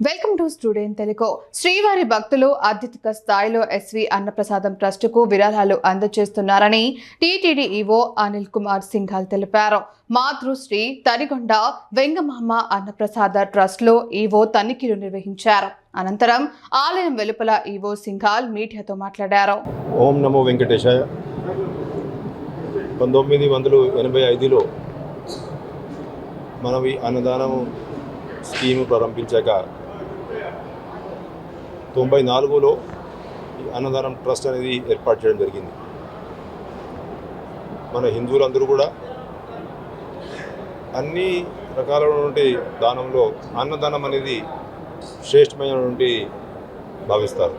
Welcome to student Telugu శ్రీవారి భక్తులు అత్యధిక స్థాయిలో ఎస్వి అన్నప్రసాదం ట్రస్టుకు విరాళాలు అందజేస్తున్నారని టీటీడీ ఈవో అనిల్ కుమార్ సింఘాల్ తెలిపారు. మాతృశ్రీ తరిగొండ వెంగమామ అన్నప్రసాద ట్రస్ట్లో ఈవో తనిఖీలు నిర్వహించారు. అనంతరం ఆలయం వెలుపల ఈవో సింఘాల్ మీడియాతో మాట్లాడారు. ఓం నమో వెంకటేశాయ. పంతొమ్మిది వందల ఎనభై ఐదులో మనం ఈ అన్నదానం స్కీమ్ ప్రారంభించాక తొంభై నాలుగులో ఈ అన్నదానం ట్రస్ట్ అనేది ఏర్పాటు చేయడం జరిగింది. మన హిందువులందరూ కూడా అన్ని రకాలైనటువంటి దానంలో అన్నదానం అనేది శ్రేష్టమైనటువంటి భావిస్తారు.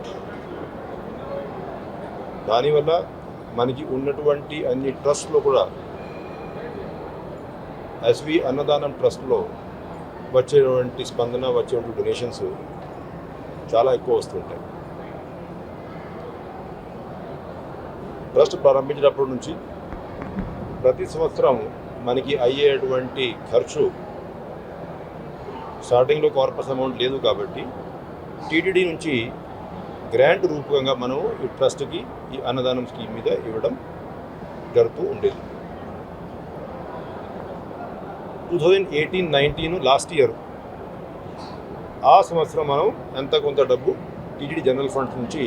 దానివల్ల మనకి ఉన్నటువంటి అన్ని ట్రస్ట్లో కూడా ఎస్వి అన్నదానం ట్రస్ట్లో వచ్చేటువంటి స్పందన వచ్చేటువంటి డొనేషన్స్ చాలా ఎక్కువ వస్తుంటాయి. ట్రస్ట్ ప్రారంభించినప్పటి నుంచి ప్రతి సంవత్సరం మనకి అయ్యేటువంటి ఖర్చు స్టార్టింగ్లో కార్పస్ అమౌంట్ లేదు కాబట్టి టీటీడీ నుంచి గ్రాంట్ రూపకంగా మనం ఈ ట్రస్ట్కి ఈ అన్నదానం స్కీమ్ మీద ఇవ్వడం జరుగుతూ ఉండేది. Two thousand eighteen nineteen last year ఆ సంవత్సరం మనం ఎంత కొంత డబ్బు టీటీడీ జనరల్ ఫండ్ నుంచి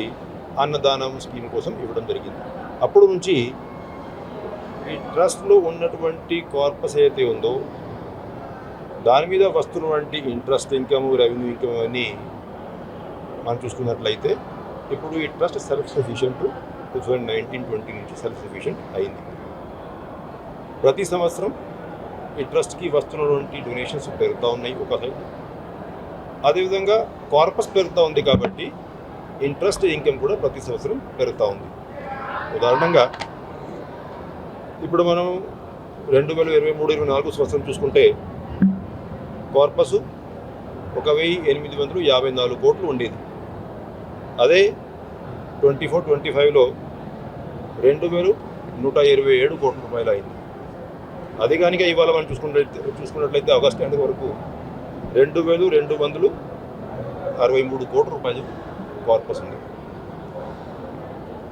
అన్నదానం స్కీమ్ కోసం ఇవ్వడం జరిగింది. అప్పుడు నుంచి ఈ ట్రస్ట్లో ఉన్నటువంటి కార్పస్ ఏదైతే ఉందో దాని మీద వస్తున్నటువంటి ఇంట్రెస్ట్ ఇన్కమ్ రెవెన్యూ ఇన్కమ్ అని మనం చూసుకున్నట్లయితే ఇప్పుడు ఈ trust self sufficient two thousand nineteen twenty నుంచి సెల్ఫ్ సఫిషియంట్ అయింది. ప్రతి సంవత్సరం ఈ ట్రస్ట్కి వస్తున్నటువంటి డొనేషన్స్ పెరుగుతూ ఉన్నాయి ఒక సైడ్. అదేవిధంగా కార్పస్ పెరుగుతూ ఉంది కాబట్టి ఇంట్రెస్ట్ ఇన్కమ్ కూడా ప్రతి సంవత్సరం పెరుగుతూ ఉంది. ఉదాహరణంగా ఇప్పుడు మనం రెండు వేల ఇరవై మూడు ఇరవై నాలుగు సంవత్సరం చూసుకుంటే కార్పస్ ఒక వెయ్యి ఎనిమిది వందలు యాభై నాలుగు కోట్లు ఉండేది. అదే ట్వంటీ ఫోర్ ట్వంటీ ఫైవ్లో రెండు వేలు నూట ఇరవై ఏడు కోట్ల రూపాయలు అయింది. అది కనుక ఇవాళ మనం చూసుకున్నట్లయితే చూసుకున్నట్లయితే ఆగస్ట్ ఎండ్ వరకు రెండు వేలు రెండు వందలు అరవై మూడు కోట్ల రూపాయలు కార్పస్ ఉంది.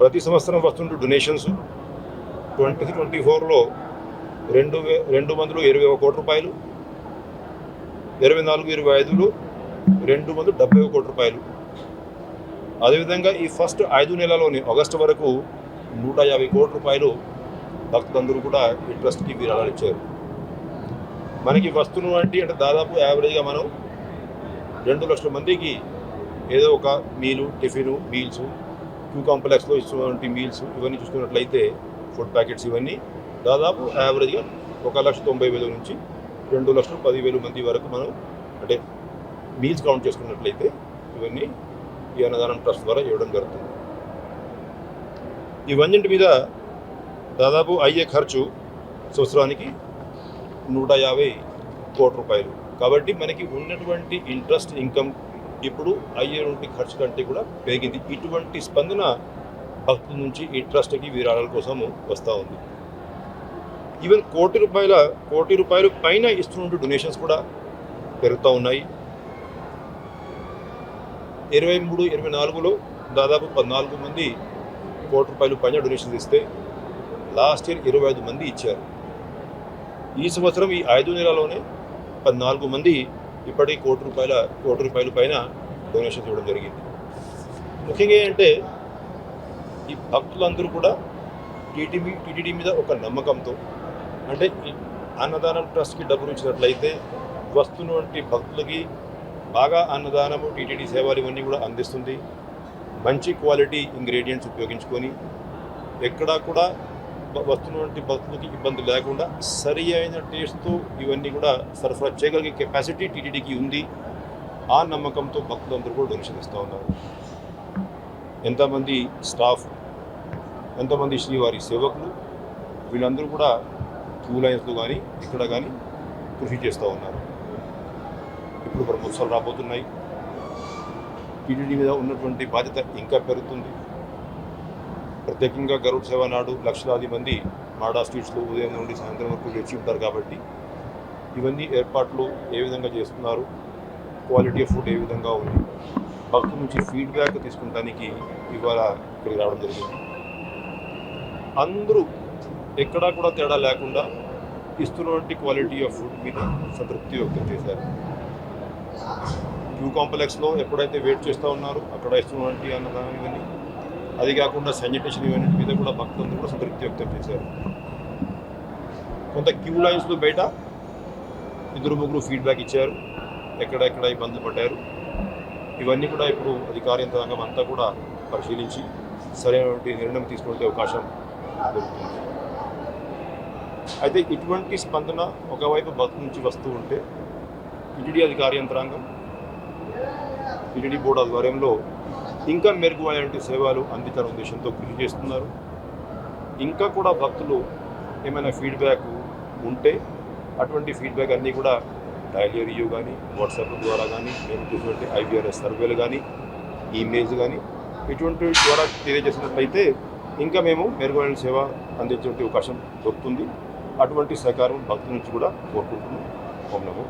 ప్రతి సంవత్సరం వస్తుండే డొనేషన్స్ ట్వంటీ ట్వంటీ ఫోర్లో రెండు వే రెండు వందలు ఇరవై ఒక కోట్ల రూపాయలు. ఇరవై నాలుగు ఇరవై ఐదులో రెండు వందలు డెబ్బై ఒక కోట్ల రూపాయలు. అదేవిధంగా ఈ ఫస్ట్ ఐదు నెలలోని ఆగస్టు వరకు నూట యాభై కోట్ల రూపాయలు భక్తులందరూ కూడా ఈ ట్రస్ట్కి విరాళాలు ఇచ్చారు. మనకి వస్తున్నటువంటి అంటే దాదాపు యావరేజ్గా మనం రెండు లక్షల మందికి ఏదో ఒక మీలు టిఫిన్ మీల్స్ టూ కాంప్లెక్స్లో ఇస్తున్నటువంటి మీల్స్ ఇవన్నీ చూసుకున్నట్లయితే ఫుడ్ ప్యాకెట్స్ ఇవన్నీ దాదాపు యావరేజ్గా ఒక లక్ష తొంభై వేల నుంచి రెండు లక్షల పదివేల మంది వరకు మనం అంటే మీల్స్ కౌంట్ చేసుకున్నట్లయితే ఇవన్నీ ఈ అన్నదానం ట్రస్ట్ ద్వారా ఇవ్వడం జరుగుతుంది. ఇవన్నింటి మీద దాదాపు అయ్యే ఖర్చు సంవత్సరానికి నూట యాభై కోట్ల రూపాయలు. కాబట్టి మనకి ఉన్నటువంటి ఇంట్రెస్ట్ ఇన్కమ్ ఇప్పుడు అయ్యేటువంటి ఖర్చు కంటే కూడా పెరిగింది. ఇటువంటి స్పందన భక్తుల నుంచి ఈ ట్రస్ట్కి విరాళాల కోసము వస్తూ ఉంది. ఈవెన్ కోటి రూపాయల కోటి రూపాయలు పైన ఇస్తున్న డొనేషన్స్ కూడా పెరుగుతూ ఉన్నాయి. ఇరవై మూడు ఇరవై నాలుగులో దాదాపు పద్నాలుగు మంది కోటి రూపాయలు పైన డొనేషన్స్ ఇస్తే లాస్ట్ ఇయర్ ఇరవై ఐదు మంది ఇచ్చారు. ఈ సంవత్సరం ఈ ఐదు నెలలోనే పద్నాలుగు మంది ఇప్పటికీ కోటి రూపాయల కోటి రూపాయల పైన డొనేషన్ ఇవ్వడం జరిగింది. ముఖ్యంగా ఏంటంటే ఈ భక్తులందరూ కూడా టీటీడీ టీటీడీ మీద ఒక నమ్మకంతో అంటే అన్నదానం ట్రస్ట్కి డబ్బులు ఇచ్చినట్లయితే వస్తున్నటువంటి భక్తులకి బాగా అన్నదానము టీటీడీ సేవలు ఇవన్నీ కూడా అందిస్తుంది. మంచి క్వాలిటీ ఇంగ్రీడియంట్స్ ఉపయోగించుకొని ఎక్కడా కూడా వస్తున్నటువంటి భక్తులకి ఇబ్బంది లేకుండా సరి అయిన టేస్ట్తో ఇవన్నీ కూడా సరఫరా చేయగలిగే కెపాసిటీ టీటీడీకి ఉంది ఆ నమ్మకంతో భక్తులందరూ కూడా డొనేషన్ ఇస్తూ ఉన్నారు. ఎంతమంది స్టాఫ్ ఎంతమంది శ్రీవారి సేవకులు వీళ్ళందరూ కూడా క్యూ లైన్స్లో కానీ ఇక్కడ కానీ కృషి చేస్తూ ఉన్నారు. ఇప్పుడు బ్రహ్మోత్సవాలు రాబోతున్నాయి. టీటీడీ మీద ఉన్నటువంటి బాధ్యత ఇంకా పెరుగుతుంది. ప్రత్యేకంగా గరుడ్ సేవ నాడు లక్షలాది మంది మాడా స్ట్రీట్స్లో ఉదయం నుండి సాయంత్రం వరకు వేచి ఉంటారు కాబట్టి ఇవన్నీ ఏర్పాట్లు ఏ విధంగా చేస్తున్నారు? క్వాలిటీ ఆఫ్ ఫుడ్ ఏ విధంగా ఉంది? భక్తుల నుంచి ఫీడ్బ్యాక్ తీసుకుంటానికి ఇవాళ ఇక్కడికి రావడం జరిగింది. అందరూ ఎక్కడా కూడా తేడా లేకుండా ఇస్తున్నటువంటి క్వాలిటీ ఆఫ్ ఫుడ్ మీద సంతృప్తి వ్యక్తం చేశారు. క్యూ కాంప్లెక్స్లో ఎప్పుడైతే వెయిట్ చేస్తూ ఉన్నారో అక్కడ ఇస్తున్నటువంటి అన్నదానం ఇవన్నీ అది కాకుండా శానిటేషన్ ఇవన్నీ మీద కూడా భక్తులందరూ కూడా సంతృప్తి వ్యక్తం చేశారు. కొంత క్యూ లైన్స్లో బయట ఇద్దరు ముగ్గురు ఫీడ్బ్యాక్ ఇచ్చారు. ఎక్కడెక్కడ ఇబ్బందులు పడ్డారు. ఇవన్నీ కూడా ఇప్పుడు అధికార యంత్రాంగం అంతా కూడా పరిశీలించి సరైనటువంటి నిర్ణయం తీసుకునే అవకాశం దొరుకుతుంది. అయితే ఇటువంటి స్పందన ఒకవైపు భక్తుల నుంచి వస్తూ ఉంటే టీటీడీ అధికార యంత్రాంగం టీటీడీ బోర్డు ఆధ్వర్యంలో ఇంకా మెరుగువైనటువంటి సేవలు అందించాలనే ఉద్దేశంతో కృషి చేస్తున్నారు. ఇంకా కూడా భక్తులు ఏమైనా ఫీడ్బ్యాక్ ఉంటే అటువంటి ఫీడ్బ్యాక్ అన్నీ కూడా డైలీ రివ్యూ కానీ వాట్సాప్ ద్వారా కానీ మేము చూసినటువంటి ఐబీఆర్ఎస్ సర్వేలు కానీ ఈమెయిల్స్ కానీ ఇటువంటి ద్వారా తెలియజేసినట్లయితే ఇంకా మేము మెరుగైన సేవ అందించే అవకాశం దొరుకుతుంది. అటువంటి సహకారం భక్తుల నుంచి కూడా కోరుకుంటున్నాం. ఓం నమో